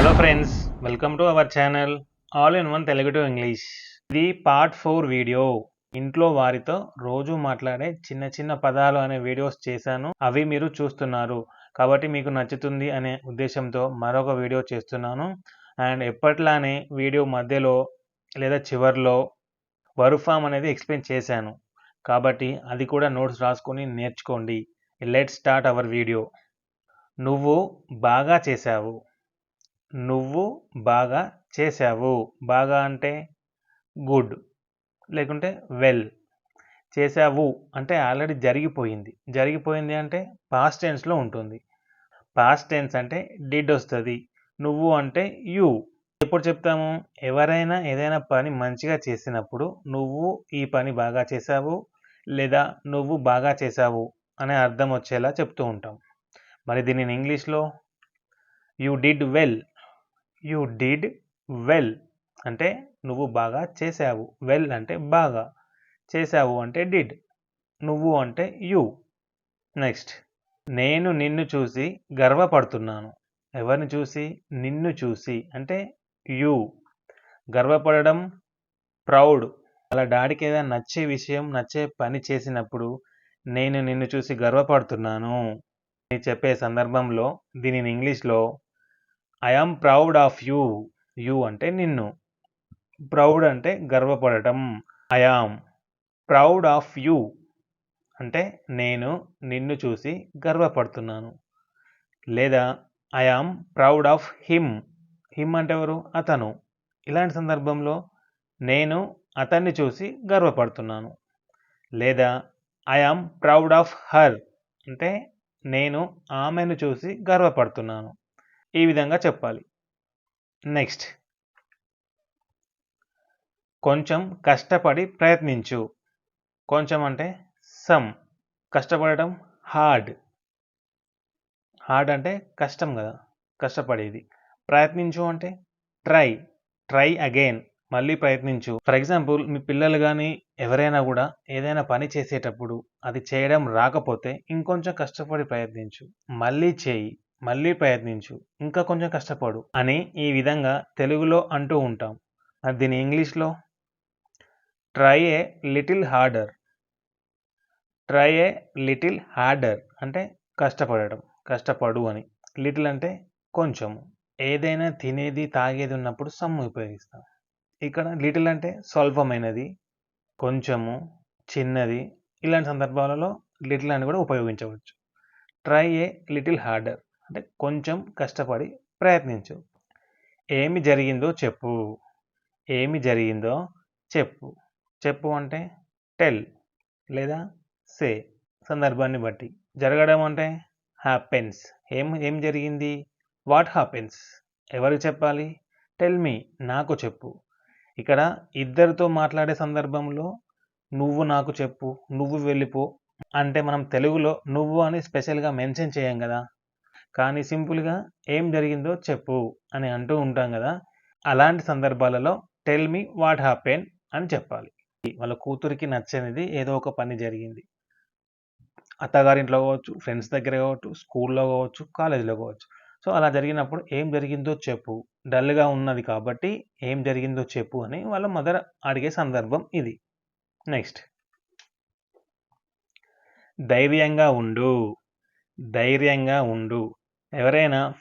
Hello friends welcome to our channel all in one Telugu to English ఇది part four video ఇంట్లో వారితో రోజు మాట్లాడే చిన్న చిన్న పదాలు అనే వీడియోస్ చేశాను. అవి మీరు చూస్తున్నారు. కాబట్టి మీకు నచ్చుతుంది అనే ఉద్దేశంతో మరొక వీడియో చేస్తున్నాను. అండ్ ఎప్పట్లానే వీడియో మధ్యలో లేదా చివర్లో వరుఫామ్ ఫామ్ అనేది ఎక్స్ప్లెయిన్ చేశాను. కాబట్టి అది కూడా నోట్స్ రాసుకొని నేర్చుకోండి. లెట్ స్టార్ట్ అవర్ వీడియో నువ్వు బాగా చేశావు. నువ్వు బాగా చేశావు. బాగా అంటే గుడ్. లేకుంటే వెల్. చేశావు అంటే ఆల్రెడీ జరిగిపోయింది. జరిగిపోయింది అంటే పాస్ట్ టెన్స్లో ఉంటుంది. పాస్ట్ టెన్స్ అంటే డిడ్ వస్తుంది. నువ్వు అంటే యూ ఎప్పుడు చెప్తాము? ఎవరైనా ఏదైనా పని మంచిగా చేసినప్పుడు నువ్వు ఈ పని బాగా చేశావు లేదా నువ్వు బాగా చేశావు అనే అర్థం వచ్చేలా చెప్తూ ఉంటాం. మరి దీనిని ఇంగ్లీష్లో? You did well you did well అంటే నువ్వు బాగా చేసావు వెల్ అంటే బాగా. చేసావు అంటే డిడ్. నువ్వు అంటే యూ. నెక్స్ట్. నేను నిన్ను చూసి గర్వపడుతున్నాను. ఎవరిని చూసి? నిన్ను చూసి అంటే యూ. గర్వపడడం ప్రౌడ్. అలా డాడీకి ఏదైనా నచ్చే విషయం నచ్చే పని చేసినప్పుడు నేను నిన్ను చూసి గర్వపడుతున్నాను. అని చెప్పే సందర్భంలో దీనిని ఇంగ్లీష్లో I am proud of you you అంటే నిన్ను. ప్రౌడ్ అంటే గర్వపడటం. I am proud of you అంటే నేను నిన్ను చూసి గర్వపడుతున్నాను. లేదా I proud of him him అంటే ఎవరు? అతను. ఇలాంటి సందర్భంలో నేను అతన్ని చూసి గర్వపడుతున్నాను. లేదా ఐ ప్రౌడ్ ఆఫ్ హర్ అంటే నేను ఆమెను చూసి గర్వపడుతున్నాను. ఈ విధంగా చెప్పాలి. నెక్స్ట్ కొంచెం కష్టపడి ప్రయత్నించు. కొంచెం అంటే సమ్ కష్టపడటం హార్డ్ హార్డ్ అంటే కష్టం కదా. కష్టపడేది. ప్రయత్నించు అంటే ట్రై ట్రై అగైన్ మళ్ళీ ప్రయత్నించు. ఫర్ ఎగ్జాంపుల్ మీ పిల్లలు కానీ ఎవరైనా కూడా ఏదైనా పని చేసేటప్పుడు అది చేయడం రాకపోతే ఇంకొంచెం కష్టపడి ప్రయత్నించు. మళ్ళీ చేయి. మళ్ళీ ప్రయత్నించు. ఇంకా కొంచెం కష్టపడు. అని ఈ విధంగా తెలుగులో అంటూ ఉంటాం. అది దీని ఇంగ్లీష్లో? Try a little harder try a little harder అంటే కష్టపడడం కష్టపడు అని. లిటిల్ అంటే కొంచెము ఏదైనా తినేది తాగేది ఉన్నప్పుడు సమ్ము ఉపయోగిస్తాం. ఇక్కడ లిటిల్ అంటే స్వల్పమైనది కొంచెము చిన్నది ఇలాంటి సందర్భాలలో లిటిల్ అని కూడా ఉపయోగించవచ్చు. ట్రై ఏ లిటిల్ హార్డర్ అంటే కొంచెం కష్టపడి ప్రయత్నించు. ఏమి జరిగిందో చెప్పు. ఏమి జరిగిందో చెప్పు. చెప్పు అంటే టెల్ లేదా సే సందర్భాన్ని బట్టి. జరగడం అంటే హ్యాపెన్స్. ఏం ఏం జరిగింది? What happens? ఎవరికి చెప్పాలి? టెల్ మీ నాకు చెప్పు. ఇక్కడ ఇద్దరితో మాట్లాడే సందర్భంలో నువ్వు నాకు చెప్పు నువ్వు వెళ్ళిపో. అంటే మనం తెలుగులో నువ్వు అని స్పెషల్గా మెన్షన్ చేయం కదా. కానీ సింపుల్గా ఏం జరిగిందో చెప్పు అని అంటూ ఉంటాం కదా అలాంటి సందర్భాలలో టెల్ మీ వాట్ హ్యాపెన్ అని చెప్పాలి. వాళ్ళ కూతురికి నచ్చనిది ఏదో ఒక పని జరిగింది. అత్తగారింట్లో కావచ్చు ఫ్రెండ్స్ దగ్గర కావచ్చు స్కూల్లో కావచ్చు కాలేజీలో కావచ్చు. సో అలా జరిగినప్పుడు ఏం జరిగిందో చెప్పు. డల్గా ఉన్నది కాబట్టి ఏం జరిగిందో చెప్పు అని వాళ్ళ మదర్ అడిగే సందర్భం ఇది. నెక్స్ట్ ధైర్యంగా ఉండు. ధైర్యంగా ఉండు. ఎవరైనా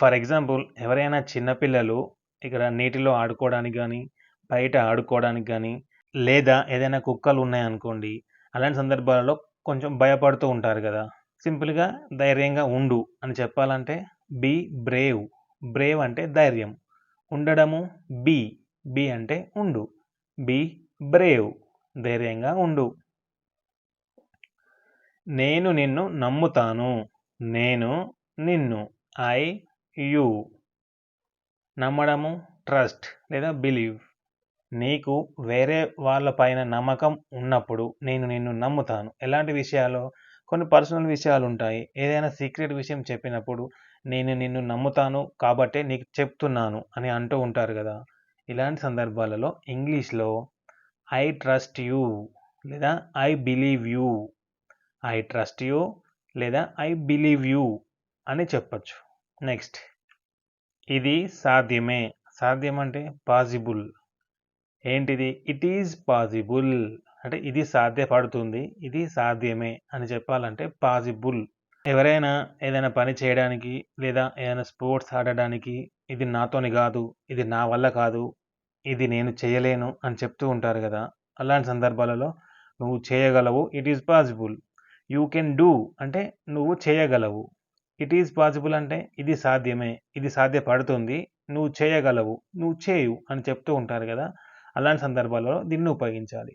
ఫర్ ఎగ్జాంపుల్ ఎవరైనా చిన్నపిల్లలు ఇక్కడ నీటిలో ఆడుకోవడానికి కానీ బయట ఆడుకోవడానికి కానీ లేదా ఏదైనా కుక్కలు ఉన్నాయనుకోండి అలాంటి సందర్భాలలో కొంచెం భయపడుతూ ఉంటారు కదా. సింపుల్గా ధైర్యంగా ఉండు అని చెప్పాలంటే బీ బ్రేవ్ బ్రేవ్ అంటే ధైర్యం. ఉండడము బీ బీ అంటే ఉండు. బీ బ్రేవ్ ధైర్యంగా ఉండు. నేను నిన్ను నమ్ముతాను. నేను నిన్ను ఐ యు నమ్మడము ట్రస్ట్ లేదా బిలీవ్. నీకు వేరే వాళ్ళపైన నమ్మకం ఉన్నప్పుడు నేను నిన్ను నమ్ముతాను. ఎలాంటి విషయాలు? కొన్ని పర్సనల్ విషయాలు ఉంటాయి. ఏదైనా సీక్రెట్ విషయం చెప్పినప్పుడు నేను నిన్ను నమ్ముతాను కాబట్టే నీకు చెప్తున్నాను అని అంటూ ఉంటారు కదా. ఇలాంటి సందర్భాలలో ఇంగ్లీష్లో ఐ ట్రస్ట్ యూ లేదా I believe you. I trust you లేదా ఐ బిలీవ్ యూ అని చెప్పచ్చు. నెక్స్ట్. ఇది సాధ్యమే. సాధ్యం అంటే పాసిబుల్ ఏంటిది? ఇట్ ఈజ్ పాసిబుల్ అంటే ఇది సాధ్యపడుతుంది. ఇది సాధ్యమే అని చెప్పాలంటే పాసిబుల్ ఎవరైనా ఏదైనా పని చేయడానికి లేదా ఏదైనా స్పోర్ట్స్ ఆడడానికి ఇది నాతోని కాదు ఇది నా వల్ల కాదు ఇది నేను చేయలేను అని చెప్తూ ఉంటారు కదా. అలాంటి సందర్భాలలో నువ్వు చేయగలవు. It is possible you can do అంటే నువ్వు చేయగలవు. ఇట్ ఈజ్ పాసిబుల్ అంటే ఇది సాధ్యమే ఇది సాధ్యపడుతుంది నువ్వు చేయగలవు నువ్వు చేయు అని చెప్తూ ఉంటారు కదా అలాంటి సందర్భాలలో దీన్ని ఉపయోగించాలి.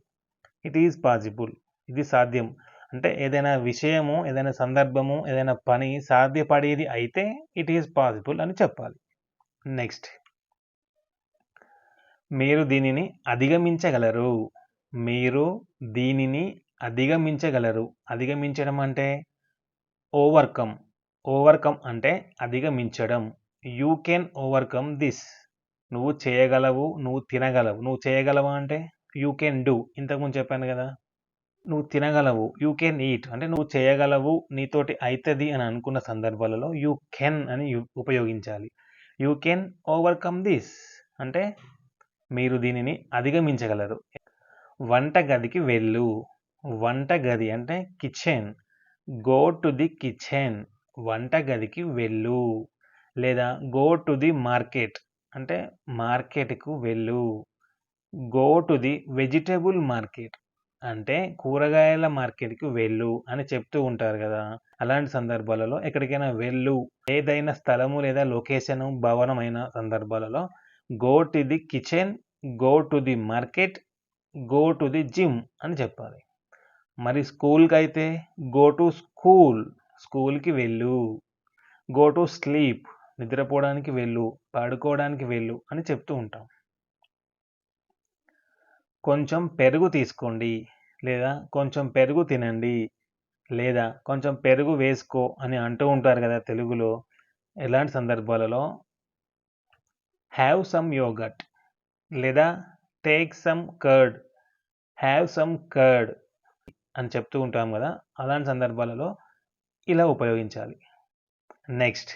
ఇట్ ఈజ్ పాసిబుల్ ఇది సాధ్యం. అంటే ఏదైనా విషయము ఏదైనా సందర్భము ఏదైనా పని సాధ్యపడేది అయితే ఇట్ ఈజ్ పాసిబుల్ అని చెప్పాలి. నెక్స్ట్ మీరు దీనిని అధిగమించగలరు. మీరు దీనిని అధిగమించగలరు. అధిగమించడం అంటే ఓవర్కమ్ ఓవర్కమ్ అంటే అధిగమించడం. యూ కెన్ ఓవర్కమ్ దిస్ నువ్వు చేయగలవు నువ్వు తినగలవు. నువ్వు చేయగలవు అంటే యూ కెన్ డూ ఇంతకుముందు చెప్పాను కదా. నువ్వు తినగలవు యూ కెన్ ఈట్ అంటే నువ్వు చేయగలవు నీతోటి అవుతుంది అని అనుకున్న సందర్భాలలో యూ కెన్ అని ఉపయోగించాలి. యూ కెన్ ఓవర్కమ్ దిస్ అంటే మీరు దీనిని అధిగమించగలరు. వంట గదికి వెళ్ళు. వంట గది అంటే kitchen go to the kitchen వంట గదికి వెళ్ళు. లేదా గో టు ది మార్కెట్ అంటే మార్కెట్కు వెళ్ళు. Go to the vegetable market అంటే కూరగాయల మార్కెట్కి వెళ్ళు అని చెప్తూ ఉంటారు కదా. అలాంటి సందర్భాలలో ఎక్కడికైనా వెళ్ళు. ఏదైనా స్థలము లేదా లొకేషన్ భవనమైన సందర్భాలలో go to the kitchen go to the market go to the gym అని చెప్పాలి. మరి స్కూల్కి అయితే గో టు స్కూల్ స్కూల్కి వెళ్ళు. Go to sleep. నిద్రపోవడానికి వెళ్ళు. పడుకోవడానికి వెళ్ళు అని చెప్తూ ఉంటాం. కొంచెం పెరుగు తీసుకోండి. లేదా కొంచెం పెరుగు తినండి. లేదా కొంచెం పెరుగు వేసుకో అని అంటూ ఉంటారు కదా తెలుగులో. ఎలాంటి సందర్భాలలో? హ్యావ్ సమ్ యోగట్ లేదా take some curd have some curd అని చెప్తూ ఉంటాం కదా. అలాంటి సందర్భాలలో ఇలా ఉపయోగించాలి. నెక్స్ట్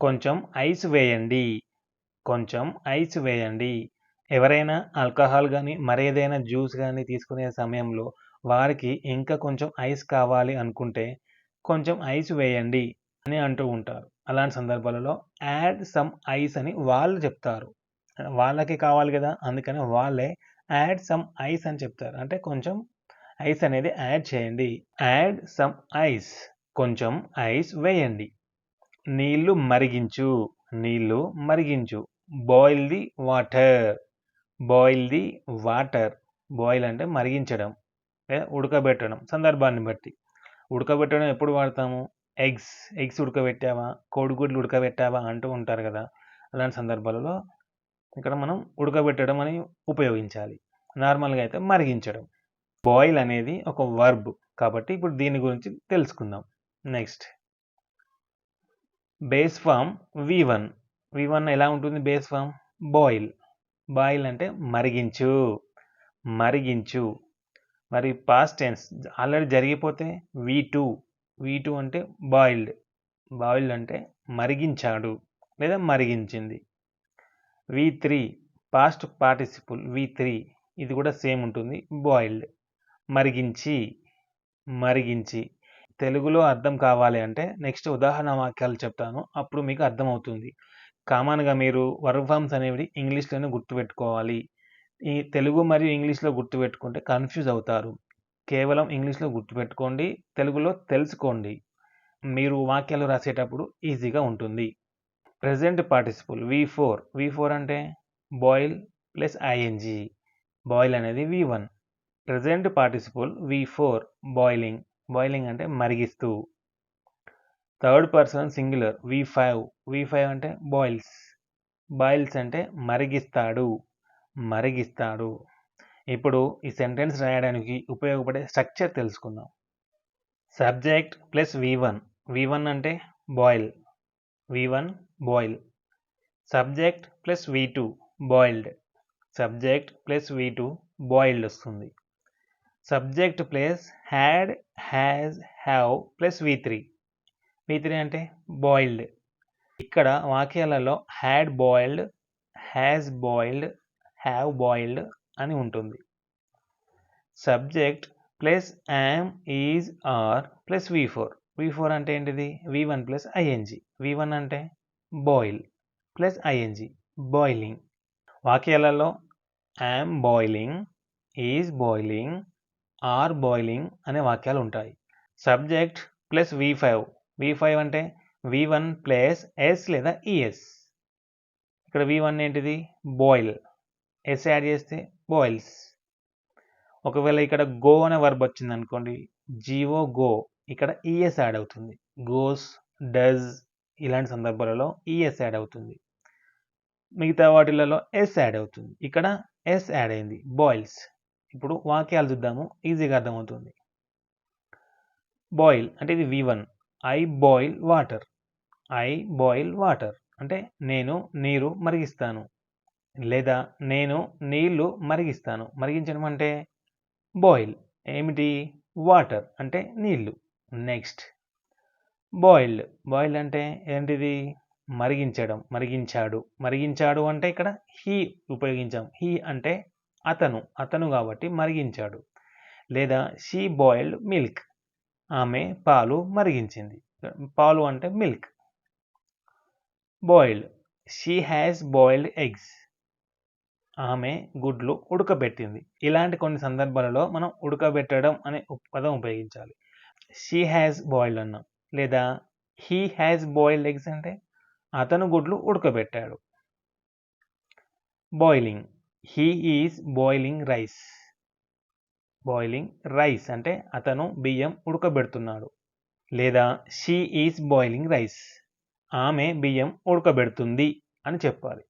కొంచెం ఐస్ వేయండి. కొంచెం ఐస్ వేయండి. ఎవరైనా ఆల్కహాల్ కానీ మరేదైనా జ్యూస్ కానీ తీసుకునే సమయంలో వారికి ఇంకా కొంచెం ఐస్ కావాలి అనుకుంటే కొంచెం ఐస్ వేయండి అని అంటూ ఉంటారు. అలాంటి సందర్భాలలో యాడ్ సమ్ ఐస్ అని వాళ్ళు చెప్తారు. వాళ్ళకి కావాలి కదా అందుకని వాళ్ళే యాడ్ సమ్ ఐస్ అని చెప్తారు. అంటే కొంచెం ఐస్ అనేది యాడ్ చేయండి. Add some ice. కొంచెం ఐస్ వేయండి. నీళ్ళు మరిగించు. నీళ్ళు మరిగించు. Boil the water. Boil the water. Boil అంటే మరిగించడం. లేదా ఉడకబెట్టడం. సందర్భాన్ని బట్టి. ఉడకబెట్టడం ఎప్పుడు వాడతాము? ఎగ్స్. ఎగ్స్ ఉడకబెట్టావా? కోడిగుడ్లు ఉడకబెట్టావా? అంటూ ఉంటారు కదా. అలాంటి సందర్భాలలో ఇక్కడ మనం ఉడకబెట్టడం అని ఉపయోగించాలి. నార్మల్గా అయితే మరిగించడం. బాయిల్ అనేది ఒక వర్బ్ కాబట్టి ఇప్పుడు దీని గురించి తెలుసుకుందాం. Next base form V one V one ఎలా ఉంటుంది బేస్ ఫామ్ బాయిల్ బాయిల్ అంటే మరిగించు. మరిగించు. మరి పాస్ట్ టెన్స్ ఆల్రెడీ జరిగిపోతే వి టూ వి టూ అంటే బాయిల్డ్ బాయిల్డ్ అంటే మరిగించాడు లేదా మరిగించింది. V three past participle V three ఇది కూడా సేమ్ ఉంటుంది. బాయిల్డ్ మరిగించి మరిగించి. తెలుగులో అర్థం కావాలి అంటే నెక్స్ట్ ఉదాహరణ వాక్యాలు చెప్తాను. అప్పుడు మీకు అర్థమవుతుంది. కామన్గా మీరు వర్క్ ఫామ్స్ అనేవి ఇంగ్లీష్లోనే గుర్తుపెట్టుకోవాలి. ఈ తెలుగు మరియు ఇంగ్లీష్లో గుర్తుపెట్టుకుంటే కన్ఫ్యూజ్ అవుతారు. కేవలం ఇంగ్లీష్లో గుర్తుపెట్టుకోండి తెలుగులో తెలుసుకోండి. మీరు వాక్యాలు రాసేటప్పుడు ఈజీగా ఉంటుంది. Present participle V four V four అంటే బాయిల్ ప్లస్ ఐఎన్జి బాయిల్ అనేది V one present participle V four boiling boiling అంటే మరిగిస్తూ. Third person singular V five V five అంటే బాయిల్స్ బాయిల్స్ అంటే మరిగిస్తాడు. మరిగిస్తాడు. ఇప్పుడు ఈ సెంటెన్స్ రాయడానికి ఉపయోగపడే స్ట్రక్చర్ తెలుసుకుందాం. Subject plus V one V one అంటే boil V one boil subject plus V two boiled subject plus V two boiled వస్తుంది. Subject plus had has have plus V three. V three అంటే boiled. ఇక్కడ వాక్యాలలో had boiled has boiled have boiled అని ఉంటుంది. Subject plus am is are plus V four. V four అంటే ఏంటిది? V one plus ING V one అంటే boil plus ING boiling. వాక్యాలలో am boiling is boiling are boiling అనే వాక్యాలు ఉంటాయి. Subject plus V five. V five అంటే V one plus S లేదా ES ఇక్కడ V one ఏంటిది? బాయిల్. ఎస్ యాడ్ చేస్తే boils. ఒకవేళ ఇక్కడ గో అనే వర్బ్ వచ్చింది అనుకోండి G O go ES add అవుతుంది. గోస్ డజ్ ఇలాంటి సందర్భాలలో ఈఎస్ యాడ్ అవుతుంది. మిగతా వాటిలలో ఎస్ యాడ్ అవుతుంది. ఇక్కడ ఎస్ యాడ్ అయింది. బాయిల్స్. ఇప్పుడు వాక్యాలు చూద్దాము. ఈజీగా అర్థమవుతుంది. బాయిల్ అంటే ఇది V one I boil water I boil water అంటే నేను నీరు మరిగిస్తాను. లేదా నేను నీళ్ళు మరిగిస్తాను. మరిగించడం అంటే బాయిల్ ఏమిటి? వాటర్ అంటే నీళ్ళు. నెక్స్ట్ బాయిల్డ్ బాయిల్డ్ అంటే ఏంటిది? మరిగించడం. మరిగించాడు. మరిగించాడు అంటే ఇక్కడ హీ ఉపయోగించాం. హీ అంటే అతను అతను కాబట్టి మరిగించాడు. లేదా షీ బాయిల్డ్ మిల్క్ ఆమె పాలు మరిగించింది. పాలు అంటే milk boiled she has boiled eggs ఆమె గుడ్లు ఉడకబెట్టింది. ఇలాంటి కొన్ని సందర్భాలలో మనం ఉడకబెట్టడం అనే పదం ఉపయోగించాలి. షీ హ్యాస్ బాయిల్డ్ అన్నాం. లేదా హీ హ్యాస్ బాయిల్డ్ ఎగ్స్ అంటే అతను గుడ్లు ఉడకబెట్టాడు. Boiling he is boiling rice boiling rice అంటే అతను బియ్యం ఉడకబెడుతున్నాడు. లేదా షీ ఈజ్ బాయిలింగ్ రైస్ ఆమె బియ్యం ఉడకబెడుతుంది అని చెప్పాలి.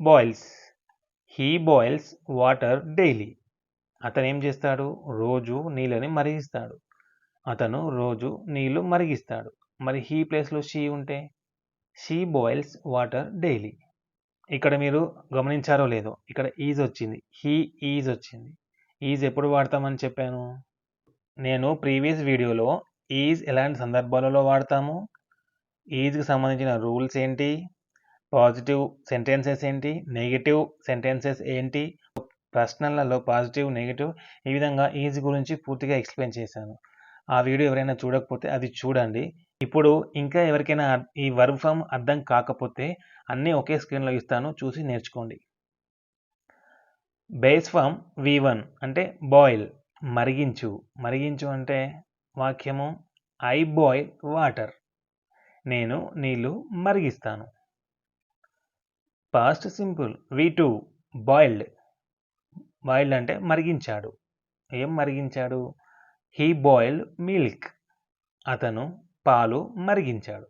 Boils he boils water daily అతను ఏం చేస్తాడు? రోజు నీళ్ళని మరిగిస్తాడు. అతను రోజు నీళ్ళు మరిగిస్తాడు. మరి హీ ప్లేస్లో షీ ఉంటే? షీ బాయిల్స్ వాటర్ డైలీ ఇక్కడ మీరు గమనించారో లేదో ఇక్కడ ఈజ్ వచ్చింది. హీ ఈజ్ వచ్చింది. ఈజ్ ఎప్పుడు వాడతామని చెప్పాను? నేను ప్రీవియస్ వీడియోలో ఈజ్ ఎలాంటి సందర్భాలలో వాడతాము? ఈజ్కి సంబంధించిన రూల్స్ ఏంటి? పాజిటివ్ సెంటెన్సెస్ ఏంటి? నెగిటివ్ సెంటెన్సెస్ ఏంటి? ప్రశ్నలలో పాజిటివ్ నెగిటివ్ ఈ విధంగా ఈజ్ గురించి పూర్తిగా ఎక్స్ప్లెయిన్ చేశాను. ఆ వీడియో ఎవరైనా చూడకపోతే అది చూడండి. ఇప్పుడు ఇంకా ఎవరికైనా ఈ వర్క్ ఫామ్ అర్థం కాకపోతే అన్నీ ఒకే స్క్రీన్లో ఇస్తాను చూసి నేర్చుకోండి. బేస్ ఫామ్ వి వన్ అంటే బాయిల్ మరిగించు. మరిగించు అంటే వాక్యము ఐ బాయిల్ వాటర్ నేను నీళ్ళు మరిగిస్తాను. Past simple V two boiled boiled అంటే మరిగించాడు. ఏం మరిగించాడు? హీ బాయిల్డ్ మిల్క్ అతను పాలు మరిగించాడు.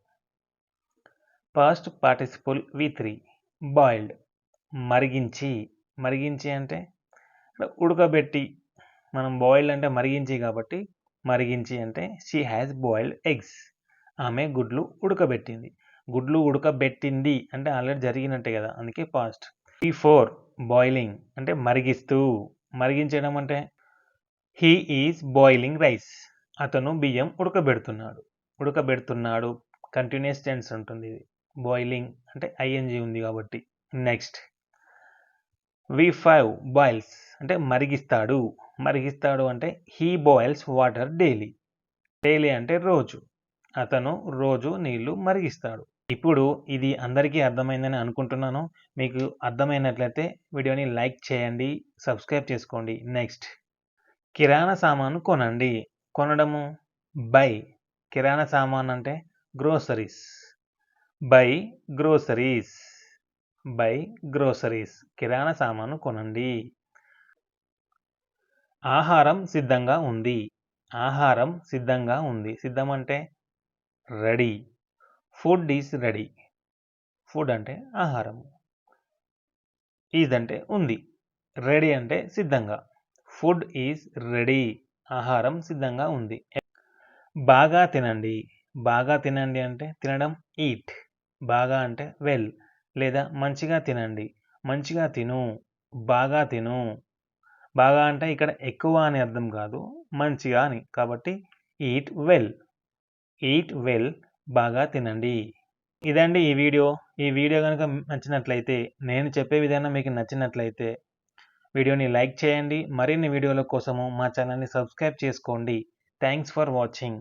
Past participle V three boiled మరిగించి మరిగించి అంటే ఉడకబెట్టి మనం బాయిల్డ్ అంటే మరిగించి కాబట్టి మరిగించి అంటే షీ హ్యాస్ బాయిల్డ్ ఎగ్స్ ఆమె గుడ్లు ఉడకబెట్టింది. గుడ్లు ఉడకబెట్టింది అంటే ఆల్రెడీ జరిగినట్టే కదా అందుకే పాస్ట్ ఈ ఫోర్ బాయిలింగ్ అంటే మరిగిస్తూ మరిగించడం అంటే హీ ఈజ్ బాయిలింగ్ రైస్ అతను బియ్యం ఉడకబెడుతున్నాడు. ఉడకబెడుతున్నాడు. కంటిన్యూస్ టెన్స్ ఉంటుంది ఇది. బాయిలింగ్ అంటే ఐఎన్జి ఉంది కాబట్టి. నెక్స్ట్ వి ఫైవ్ బాయిల్స్ అంటే మరిగిస్తాడు. మరిగిస్తాడు అంటే he boils water daily daily అంటే రోజు. అతను రోజు నీళ్ళు మరిగిస్తాడు. ఇప్పుడు ఇది అందరికీ అర్థమైందని అనుకుంటున్నాను. మీకు అర్థమైనట్లయితే వీడియోని లైక్ చేయండి సబ్స్క్రైబ్ చేసుకోండి. నెక్స్ట్ కిరాణా సామాను కొనండి. కొనడము బై. కిరాణా సామాన్ అంటే groceries buy groceries. Buy groceries. కిరాణా సామాను కొనండి. ఆహారం సిద్ధంగా ఉంది. ఆహారం సిద్ధంగా ఉంది. సిద్ధం అంటే ready. Food is ready. Food అంటే ఆహారం. ఈజ్ అంటే ఉంది. రెడీ అంటే సిద్ధంగా. Food is ready. ఆహారం సిద్ధంగా ఉంది. బాగా తినండి. బాగా తినండి అంటే తినడం ఈట్. బాగా అంటే వెల్. లేదా మంచిగా తినండి. మంచిగా తిను. బాగా తిను. బాగా అంటే ఇక్కడ ఎక్కువ అని అర్థం కాదు. మంచిగా అని. కాబట్టి ఈట్ వెల్. Eat well. బాగా తినండి. ఇదండి ఈ వీడియో. ఈ వీడియో కనుక నచ్చినట్లయితే నేను చెప్పే విధానం మీకు నచ్చినట్లయితే వీడియోని లైక్ చేయండి. మరిన్ని వీడియోల కోసము మా ఛానల్ని సబ్స్క్రైబ్ చేసుకోండి. Thanks for watching.